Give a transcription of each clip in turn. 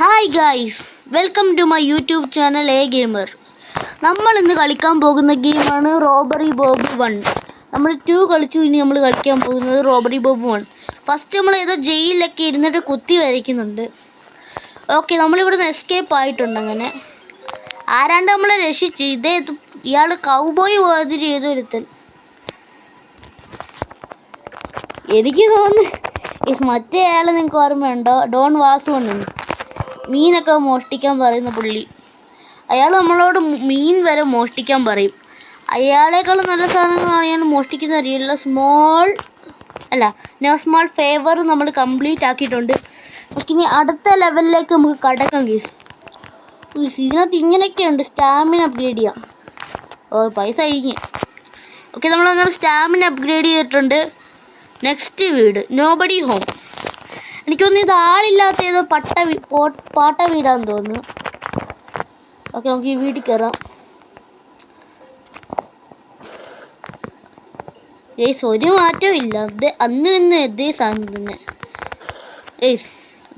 Hi guys welcome to my YouTube channel A gamer നമ്മൾ ഇന്ന് കളിക്കാൻ പോകുന്ന ഗെയിമാണ് റോബറി ബോബ് വൺ നമ്മൾ ടു കളിച്ചു ഇനി നമ്മൾ കളിക്കാൻ പോകുന്നത് റോബറി ബോബ് വൺ ഫസ്റ്റ് നമ്മൾ ഏതോ ജയിലിലൊക്കെ ഇരുന്നിട്ട് കുത്തി വരയ്ക്കുന്നുണ്ട്. ഓക്കെ നമ്മളിവിടെ നിന്ന് എസ്കേപ്പ് ആയിട്ടുണ്ട് അങ്ങനെ. ആരാണ്ട് നമ്മളെ രക്ഷിച്ച് ഇതേ ഇയാൾ കൗബോയ് പോയതിരി ഏതൊരുത്തൻ എനിക്ക് തോന്നുന്നു മറ്റേ ആളെ നിങ്ങൾക്ക് ഓർമ്മയുണ്ടോ? ഡോൺ വാസു ഉണ്ടെന്ന് മീനൊക്കെ മോഷ്ടിക്കാൻ പറയുന്ന പുള്ളി. അയാൾ നമ്മളോട് മീൻ വരെ മോഷ്ടിക്കാൻ പറയും. അയാളെക്കാളും നല്ല സാധനങ്ങൾ അയാൾ മോഷ്ടിക്കുന്ന രീതിയിലുള്ള സ്മോൾ അല്ല നോ സ്മോൾ ഫേവർ നമ്മൾ കംപ്ലീറ്റ് ആക്കിയിട്ടുണ്ട്. നമുക്ക് ഇനി അടുത്ത ലെവലിലേക്ക് നമുക്ക് കടക്കാം ഗീസ് ഇതിനകത്ത് ഇങ്ങനെയൊക്കെയുണ്ട്. സ്റ്റാമിന അപ്ഗ്രേഡ് ചെയ്യാം. ഓ പൈസ കഴിഞ്ഞ്. ഓക്കെ നമ്മളങ്ങനെ സ്റ്റാമിന അപ്ഗ്രേഡ് ചെയ്തിട്ടുണ്ട്. നെക്സ്റ്റ് വീട്. നോബഡി ഹോം എനിക്ക് തോന്നുന്നു ഇത് ആളില്ലാത്ത ഏതോ പട്ട പാട്ട വീടാന്ന് തോന്നുന്നു. ഓക്കെ നമുക്ക് ഈ വീട്ടിൽ കയറാം ഏയ്സ് ഒരു മാറ്റവും ഇല്ല. അന്ന് ഇന്ന് ഇതേ സാധനം തന്നെ. ഏയ്സ്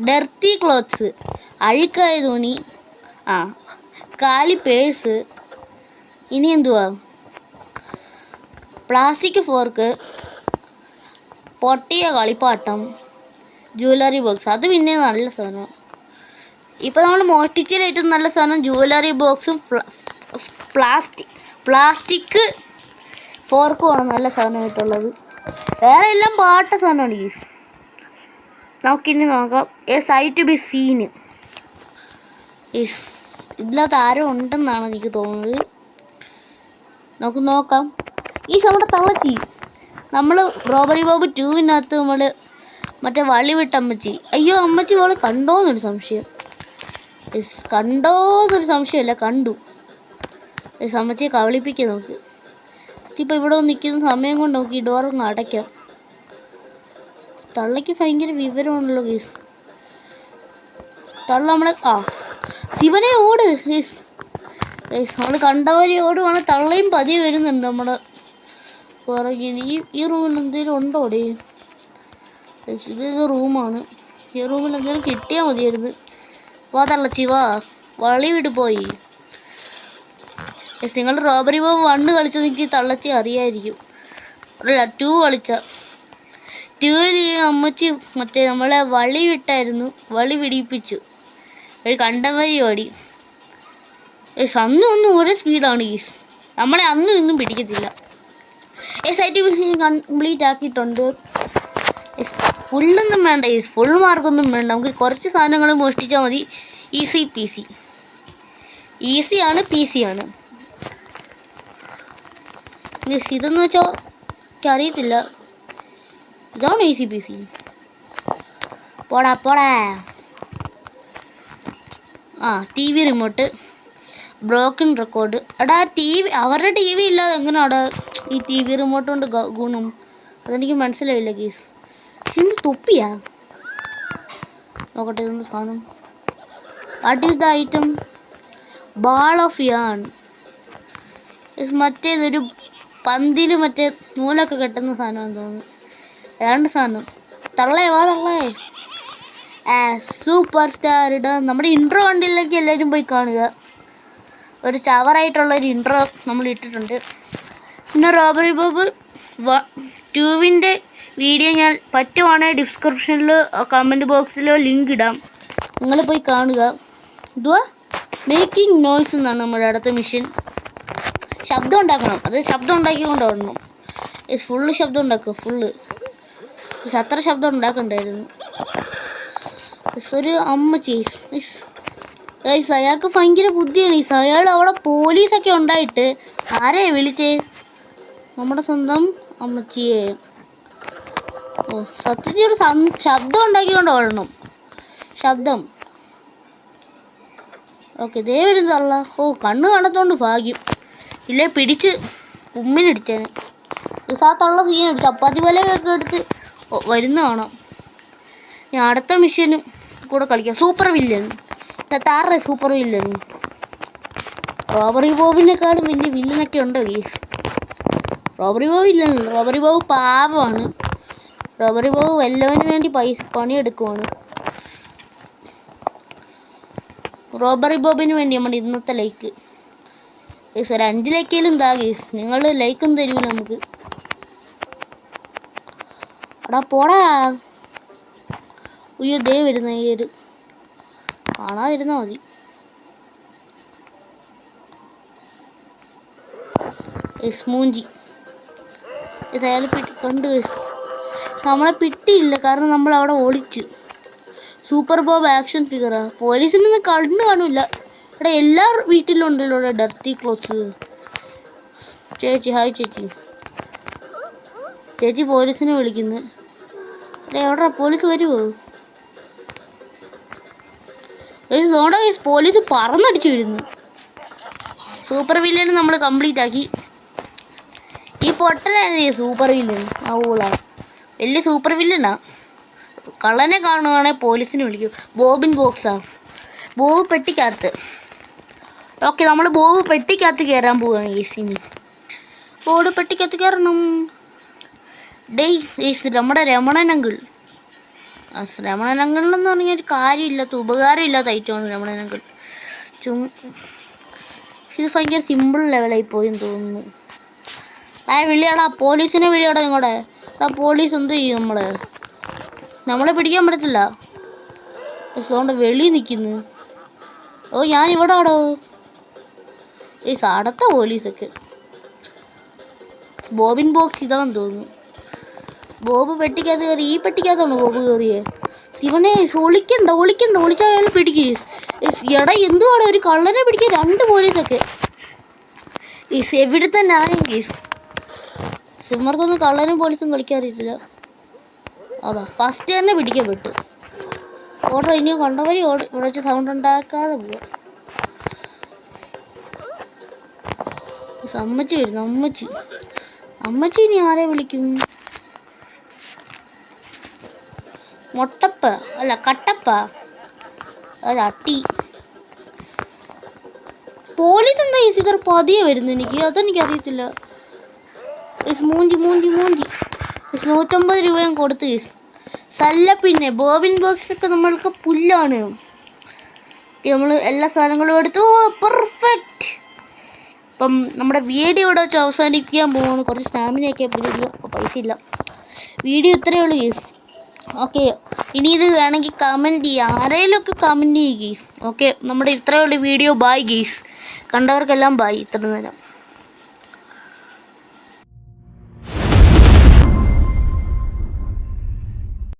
ഡർത്തി ക്ലോത്ത്സ് അഴുക്കായ തുണി ആ കാലി പേഴ്സ് ഇനി എന്തുവാ? പ്ലാസ്റ്റിക് ഫോർക്ക് പൊട്ടിയ കളിപ്പാട്ടം ജുവലറി ബോക്സ് അത് പിന്നെ നല്ല സാധനം. ഇപ്പോൾ നമ്മൾ മോഷ്ടിച്ചതിൽ ഏറ്റവും നല്ല സാധനം ജുവലറി ബോക്സും പ്ലാസ്റ്റിക് പ്ലാസ്റ്റിക് ഫോർക്കുമാണ് നല്ല സാധനമായിട്ടുള്ളത്. വേറെ എല്ലാം പാട്ട സാധനമാണ് ഈ നമുക്കിനി നോക്കാം. എ സൈറ്റ് ബി സീന് ഇതിനകത്ത് ആരോ ഉണ്ടെന്നാണ് എനിക്ക് തോന്നുന്നത്. നമുക്ക് നോക്കാം. ഈ നമ്മുടെ തള്ളച്ചി. നമ്മൾ റോബറി ബോബ് ടൂവിനകത്ത് നമ്മൾ മറ്റേ വളി വിട്ട അമ്മച്ചി. അയ്യോ അമ്മച്ചി അവളെ കണ്ടോന്നൊരു സംശയം. കണ്ടോന്നൊരു സംശയമല്ല കണ്ടു. അമ്മച്ചിയെ കവളിപ്പിക്കാം നമുക്ക്. ഇപ്പം ഇവിടെ നിൽക്കുന്ന സമയം കൊണ്ട് നമുക്ക് ഈ ഡോർ ഒന്ന് അടയ്ക്കാം. തള്ളയ്ക്ക് ഭയങ്കര വിവരമാണല്ലോ ഗീസ് തള്ള നമ്മളെ ആ ശിവനെ ഓട് ഗീസ് നമ്മൾ കണ്ടവരെ ഓടുവാണ്. തള്ളയും പതിയെ വരുന്നുണ്ട് നമ്മുടെ പുറകിൽ. ഈ ഈ റൂമിൽ എന്തെങ്കിലും ഉണ്ടോ ഡേ ഇത് റൂമാണ് ഈ റൂമിൽ എന്തെങ്കിലും കിട്ടിയാൽ മതിയായിരുന്നു. വാ തള്ളച്ചി വാ. വളി വിട് പോയി. നിങ്ങൾ റോബറി ബോബ് വണ്ണ് കളിച്ചത് എനിക്ക് തള്ളച്ചി അറിയായിരിക്കും. അല്ല ടു കളിച്ച. ടൂവിൽ അമ്മച്ചി മറ്റേ നമ്മളെ വളി വിട്ടായിരുന്നു. വളി പിടിപ്പിച്ചു ഒരു കണ്ടവരി ഓടി. യെസ് അന്നും ഒന്നും ഒരേ സ്പീഡാണ് ഈസ് നമ്മളെ അന്നും ഇന്നും പിടിക്കത്തില്ല. എസ് ഐ ടി കംപ്ലീറ്റ് ആക്കിയിട്ടുണ്ട്. ഫുള്ളൊന്നും വേണ്ട. ഈ ഫുൾ മാർക്കൊന്നും വേണ്ട. നമുക്ക് കുറച്ച് സാധനങ്ങൾ മോഷ്ടിച്ചാൽ മതി. ഈസി പി സി ഈസി ആണ് പി സി ആണ് ഇതെന്ന് വെച്ചാൽ എനിക്കറിയത്തില്ല. ഇതാണ് ഈസി പി സി പോടാ പോടാ. ആ T V remote broken record എടാ ടി വി അവരുടെ ടി വി ഇല്ലാതെ എങ്ങനെയാണ് ഈ ടി വി റിമോട്ട് കൊണ്ട് ഗുണം? അതെനിക്ക് മനസ്സിലായില്ല കേസ് ഇത് തൊപ്പിയാ? നോക്കട്ടെ ഇതൊന്ന് സാധനം? What is the item ball of yarn മറ്റേതൊരു പന്തിൽ മറ്റേ നൂലൊക്കെ കെട്ടുന്ന സാധനമാണെന്ന് തോന്നുന്നു. ഏതാണ്ട് സാധനം. തള്ളേ വാ തള്ളേ. സൂപ്പർ സ്റ്റാർ ഇടാ നമ്മുടെ ഇൻട്രോ കണ്ടില്ലെങ്കിൽ എല്ലാവരും പോയി കാണുക. ഒരു ചവറായിട്ടുള്ള ഒരു ഇൻട്രോ നമ്മൾ ഇട്ടിട്ടുണ്ട്. പിന്നെ റോബറി ബോബ് ടൂവിന്റെ വീഡിയോ ഞാൻ പറ്റുവാണെങ്കിൽ ഡിസ്ക്രിപ്ഷനിലോ കമന്റ് ബോക്സിലോ ലിങ്ക് ഇടാം. നിങ്ങൾ പോയി കാണുക. എന്തുവാ? മേക്കിംഗ് നോയ്സ് എന്നാണ് നമ്മുടെ അടുത്ത മിഷൻ ശബ്ദം ഉണ്ടാക്കണം. അത് ശബ്ദം ഉണ്ടാക്കിക്കൊണ്ട് ഓടണം. ഫുള്ള് ശബ്ദം ഉണ്ടാക്കുക ഫുള്ള് അത്ര ശബ്ദം ഉണ്ടാക്കണ്ടായിരുന്നു. ഒരു അമ്മ ചേസ് Guys, അയാൾക്ക് ഭയങ്കര ബുദ്ധിയാണ്. ഈസ് അയാൾ അവിടെ പോലീസൊക്കെ ഉണ്ടായിട്ട് ആരെയാണ് വിളിച്ചേ? നമ്മുടെ സ്വന്തം അമ്മച്ചിയെ. ഓ സത്യത്തിൽ ഒരു ശബ്ദം ഉണ്ടാക്കിക്കൊണ്ട് ഓടണം. ശബ്ദം. ഓക്കെ ദേ തള്ള. ഓ കണ്ണ് കാണത്തോണ്ട് ഭാഗ്യം. ഇല്ലേ പിടിച്ച് ഉമ്മിനിടിച്ചാണ് ആ തള്ള സീൻ ചപ്പാത്തി പോലെയൊക്കെ എടുത്ത് വരുന്ന കാണാം. ഞാൻ അടുത്ത മിഷനും കൂടെ കളിക്കാം. സൂപ്പർ വില്ലൻ താറേ സൂപ്പർ വില്ലൻ റോബറി ബോബിനെക്കാളും വലിയ വില്ലനൊക്കെ ഉണ്ടോ ഗീസ് റോബറി ബോബ് ഇല്ലല്ലോ. റോബറി ബോബ് പാവമാണ്. റോബറി ബോബ് വല്ലവന് വേണ്ടി പൈസ പണിയെടുക്കുവാണ്. റോബറി ബോബിന് വേണ്ടി നമ്മുടെ ഇന്നത്തെ ലൈക്ക്. ഗീസ് ഒരു അഞ്ച് ലൈക്കേലും താ ഗീസ്. നിങ്ങൾ ലൈക്കും തരൂ നമുക്ക്. അടാ പോടാ. അയ്യോ ദേ വരുന്ന ഈ ഒരു കാണാതിരുന്നാ മതി. മൂഞ്ചി. ഇത് അയാൾ പിടി കണ്ടു ഗൈസ്. നമ്മളെ പിട്ടിയില്ല. കാരണം നമ്മൾ അവിടെ ഒളിച്ച് സൂപ്പർ ബോബ് ആക്ഷൻ ഫിഗറാ പോലീസിനൊന്നും കണ്ണു കാണില്ല. ഇവിടെ എല്ലാ വീട്ടിലും ഉണ്ടല്ലോ ഇവിടെ ഡർത്തി ക്ലോത്ത്സ് ചേച്ചി ഹായ് ചേച്ചി. ചേച്ചി പോലീസിനെ വിളിക്കുന്നു. എടാ എവിടെ പോലീസ് വരുമോ സോണ്ട പോലീസ് പറന്നടിച്ചു വരുന്നു. സൂപ്പർ വില്ലൻ നമ്മൾ കംപ്ലീറ്റ് ആക്കി. ഈ പൊട്ടനായിരുന്നു ഈ സൂപ്പർ വില്ലൻ ആ ഊള വലിയ സൂപ്പർ വില്ലനാ. കള്ളനെ കാണുകയാണെങ്കിൽ പോലീസിനെ വിളിക്കും. ബോബിൻ ബോക്സാ. ബോബ് പെട്ടിക്കകത്ത്. ഓക്കെ നമ്മൾ ബോബ് പെട്ടിക്കകത്ത് കയറാൻ പോവാണ് എ സിന് ബോബ് പെട്ടിക്കകത്ത് കയറണം ഡേയ് ഏസ് നമ്മുടെ രമണനങ്കിൾ രമണനങ്കിൾ എന്ന് പറഞ്ഞാൽ ഒരു കാര്യമില്ലാത്ത ഉപകാരമില്ലാത്ത ഐറ്റമാണ് രമണനങ്കിൾ ചും ഇത് ഭയങ്കര സിമ്പിൾ ലെവലായി പോയെന്ന് തോന്നുന്നു. ആ വിളിയാടാ പോലീസിനെ വിളിയാടാ നിങ്ങളുടെ ആ പോലീസ് എന്ത് ചെയ്യും നമ്മളെ? നമ്മളെ പിടിക്കാൻ പറ്റത്തില്ല. അതുകൊണ്ട് വെളി നിൽക്കുന്നു. ഓ ഞാൻ ഇവിടെ ആടോ ഈ അടുത്ത പോലീസൊക്കെ. ബോബിൻ ബോക്സ് ഇതാന്ന് തോന്നുന്നു. ബോബ് പെട്ടിക്കകത്ത് കയറി ഈ പെട്ടിക്കകത്താണോ ബോബ് കയറിയേ? ഇവനെ ഒളിക്കണ്ട ഒളിക്കണ്ട ഒളിച്ചാൽ അയാൾ പിടിക്കേ. എടാ എന്തുവാടാ ഒരു കള്ളനെ പിടിക്കാൻ രണ്ട് പോലീസൊക്കെ. ഈസ് എവിടുത്തെ ന്യായം കേസ് സിമ്മർക്കൊന്നും കള്ളനും പോലീസും കളിക്കാൻ അറിയത്തില്ല അതാ ഫസ്റ്റ് തന്നെ പിടിക്കപ്പെട്ടു ഓട്ടോ ഇനിയും കണ്ടവരി ഓടി ഇവിടെ സൗണ്ട് ഉണ്ടാക്കാതെ പോവാം. അമ്മച്ചി വരുന്നു അമ്മച്ചി. അമ്മച്ചി ഇനി ആരെ വിളിക്കും? മൊട്ടപ്പ അല്ല കട്ടപ്പ. അല്ല അട്ടി. പോലീസ് എന്താ ഈ സിഗർ പതിയെ വരുന്നു എനിക്ക്? അതെനിക്ക് ഈസ് മൂഞ്ചി മൂഞ്ചി മൂഞ്ചി. ഗൈസ് നൂറ്റമ്പത് രൂപയും കൊടുത്ത് ഗൈസ് സല്ല പിന്നെ ബോബിൻ ബോക്സ് ഒക്കെ നമ്മൾക്ക് പുല്ലാണ്. നമ്മൾ എല്ലാ സാധനങ്ങളും എടുത്തു. പെർഫെക്റ്റ് ഇപ്പം നമ്മുടെ വീഡിയോ ഇവിടെ വെച്ച് അവസാനിക്കാൻ പോവാണ്. കുറച്ച് സ്റ്റാമിനയൊക്കെ വീഡിയോ പൈസ ഇല്ല. വീഡിയോ ഇത്രയേ ഉള്ളൂ ഗീസ് ഓക്കെ ഇനി ഇത് വേണമെങ്കിൽ കമന്റ് ചെയ്യുക ആരെങ്കിലുമൊക്കെ കമന്റ് ചെയ്യുക ഗീസ് ഓക്കെ നമ്മുടെ ഇത്രയേ ഉള്ളൂ വീഡിയോ. ബൈ ഗീസ് കണ്ടവർക്കെല്ലാം ബൈ ഇത്ര നേരം.